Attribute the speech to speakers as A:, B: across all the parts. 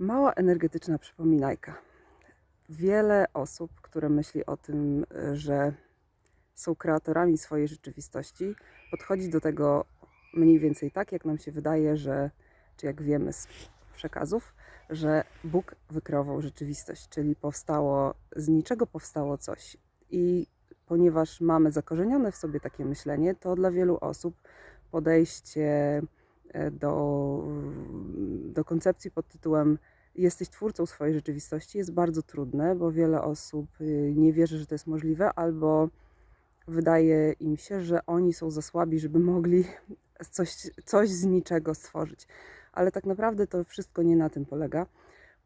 A: Mała energetyczna przypominajka. Wiele osób, które myśli o tym, że są kreatorami swojej rzeczywistości, podchodzi do tego mniej więcej tak, jak nam się wydaje, że, czy jak wiemy z przekazów, że Bóg wykreował rzeczywistość, czyli powstało, z niczego powstało coś. I ponieważ mamy zakorzenione w sobie takie myślenie, to dla wielu osób podejście e, do, do koncepcji pod tytułem jesteś twórcą swojej rzeczywistości jest bardzo trudne, bo wiele osób y, nie wierzy, że to jest możliwe, albo wydaje im się, że oni są za słabi, żeby mogli coś, coś z niczego stworzyć. Ale tak naprawdę to wszystko nie na tym polega.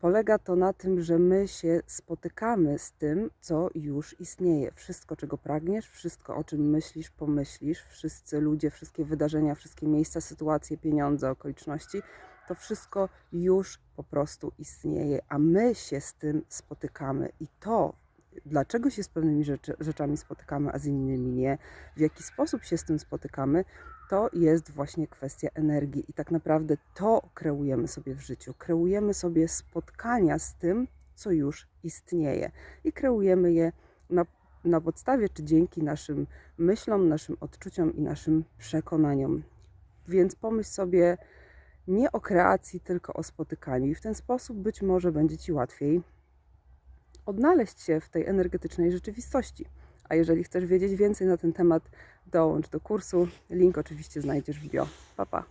A: Polega to na tym, że my się spotykamy z tym, co już istnieje. Wszystko, czego pragniesz, wszystko, o czym myślisz, pomyślisz, wszyscy ludzie, wszystkie wydarzenia, wszystkie miejsca, sytuacje, pieniądze, okoliczności, to wszystko już po prostu istnieje, a my się z tym spotykamy. I to, dlaczego się z pewnymi rzeczy, rzeczami spotykamy, a z innymi nie, w jaki sposób się z tym spotykamy, to jest właśnie kwestia energii. I tak naprawdę to kreujemy sobie w życiu. Kreujemy sobie spotkania z tym, co już istnieje. I kreujemy je na, na podstawie czy dzięki naszym myślom, naszym odczuciom i naszym przekonaniom. Więc pomyśl sobie nie o kreacji, tylko o spotykaniu. I w ten sposób być może będzie Ci łatwiej odnaleźć się w tej energetycznej rzeczywistości. A jeżeli chcesz wiedzieć więcej na ten temat, dołącz do kursu. Link oczywiście znajdziesz w bio. Pa, pa.